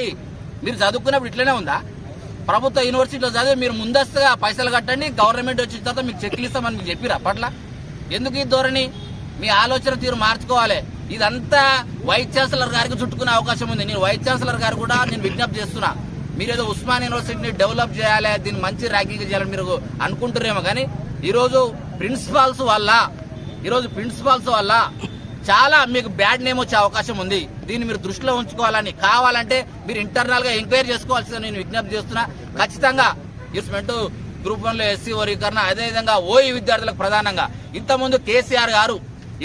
కట్టండి మీరు చదువుకున్నప్పుడు ఇట్లనే ఉందా? ప్రభుత్వ యూనివర్సిటీలో చదివి మీరు ముందస్తుగా పైసలు కట్టండి గవర్నమెంట్ వచ్చిన తర్వాత మీకు చెక్లు ఇస్తామని మీకు చెప్పిరా అప్పట్లా? ఎందుకు ఈ ధోరణి? మీ ఆలోచన తీరు మార్చుకోవాలి. ఇదంతా వైస్ ఛాన్సలర్ గారికి చుట్టుకునే అవకాశం ఉంది. నేను వైస్ ఛాన్సలర్ గారు కూడా నేను విజ్ఞప్తి చేస్తున్నా. మీరు ఏదో ఉస్మాన్ యూనివర్సిటీని డెవలప్ చేయాలి దీన్ని మంచి ర్యాంకింగ్ చేయాలని మీరు అనుకుంటున్నారేమో కానీ ఈరోజు ప్రిన్సిపాల్స్ వల్ల ఈరోజు ప్రిన్సిపాల్స్ వల్ల చాలా మీకు బ్యాడ్ నేమ్ వచ్చే అవకాశం ఉంది. దీన్ని మీరు దృష్టిలో ఉంచుకోవాలని కావాలంటే మీరు ఇంటర్నల్గా ఎంక్వైరీ చేసుకోవాల్సిందని నేను విజ్ఞప్తి చేస్తున్నా. ఖచ్చితంగా ఇన్స్మెంట్ గ్రూప్ వన్లో ఎస్సీ వర్గీకరణ అదేవిధంగా ఓఈ విద్యార్థులకు ప్రధానంగా. ఇంతకుముందు కేసీఆర్ గారు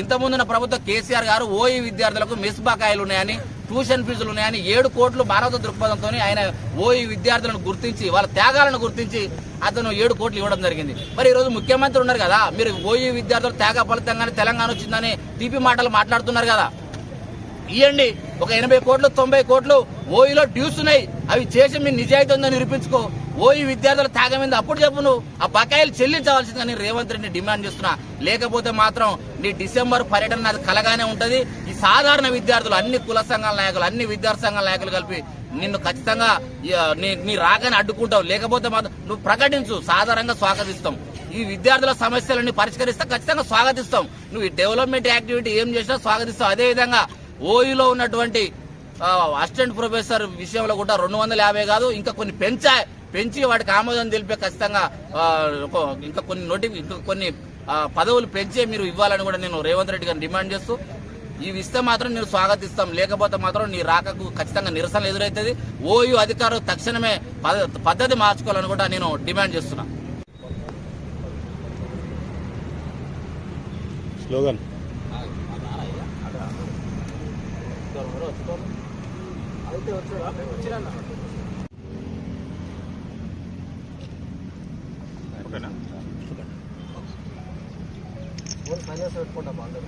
ఇంతకుముందున్న ప్రభుత్వ కేసీఆర్ గారు ఓఈ విద్యార్థులకు మెస్ బకాయిలు ఉన్నాయని ట్యూషన్ ఫీజులు ఉన్నాయని ఏడు కోట్లు భారత దృక్పథంతో ఆయన ఓయి విద్యార్థులను గుర్తించి వాళ్ళ త్యాగాలను గుర్తించి అతను ఏడు కోట్లు ఇవ్వడం జరిగింది. మరి ఈరోజు ముఖ్యమంత్రి ఉన్నారు కదా మీరు ఓయి విద్యార్థులు త్యాగ ఫలితంగానే తెలంగాణ వచ్చిందని తీపి మాటలు మాట్లాడుతున్నారు కదా. ఇవ్వండి ఒక ఎనభై కోట్లు తొంభై కోట్లు ఓయిలో డ్యూస్ ఉన్నాయి. అవి చేసి మీ నిజాయితీ ఉందని నిరూపించుకో. ఈ విద్యార్థుల త్యాగమైంది అప్పుడు చెప్పు నువ్వు. ఆ బకాయిలు చెల్లించవలసిందని రేవంత్ రెడ్డి డిమాండ్ చేస్తున్నా. లేకపోతే మాత్రం నీ డిసెంబర్ పర్యటన నాది కలగానే ఉంటది. ఈ సాధారణ విద్యార్థులు అన్ని కుల సంఘాల నాయకులు అన్ని విద్యార్థి సంఘాల నాయకులు కలిపి నిన్ను ఖచ్చితంగా నీ- నీ అడ్డుకుంటావు. లేకపోతే మాత్రం నువ్వు ప్రకటించు. సాధారణంగా స్వాగతిస్తాం. ఈ విద్యార్థుల సమస్యలన్నీ పరిష్కరిస్తే ఖచ్చితంగా స్వాగతిస్తాం. నువ్వు ఈ డెవలప్మెంట్ యాక్టివిటీ ఏం చేసినా స్వాగతిస్తావు. అదే విధంగా ఓయూలో ఉన్నటువంటి అసిస్టెంట్ ప్రొఫెసర్ విషయంలో కూడా రెండు వందల యాభై కాదు ఇంకా కొన్ని పెంచా పెంచి వాటికి ఆమోదం తెలిపే ఖచ్చితంగా ఇంకా కొన్ని నోటి ఇంకా కొన్ని పదవులు పెంచే మీరు ఇవ్వాలని కూడా నేను రేవంత్ రెడ్డి గారిని డిమాండ్ చేస్తూ ఇవి ఇస్తే మాత్రం నేను స్వాగతిస్తాం లేకపోతే మాత్రం నీ రాకకు ఖచ్చితంగా నిరసన ఎదురవుతుంది ఓయూ అధికారులు తక్షణమే పద- పద్ధతి మార్చుకోవాలని కూడా నేను డిమాండ్ చేస్తున్నా స్లోగన్ ఓకేనా? ఫైనాన్స్ పెట్టుకుంటాం అందరూ.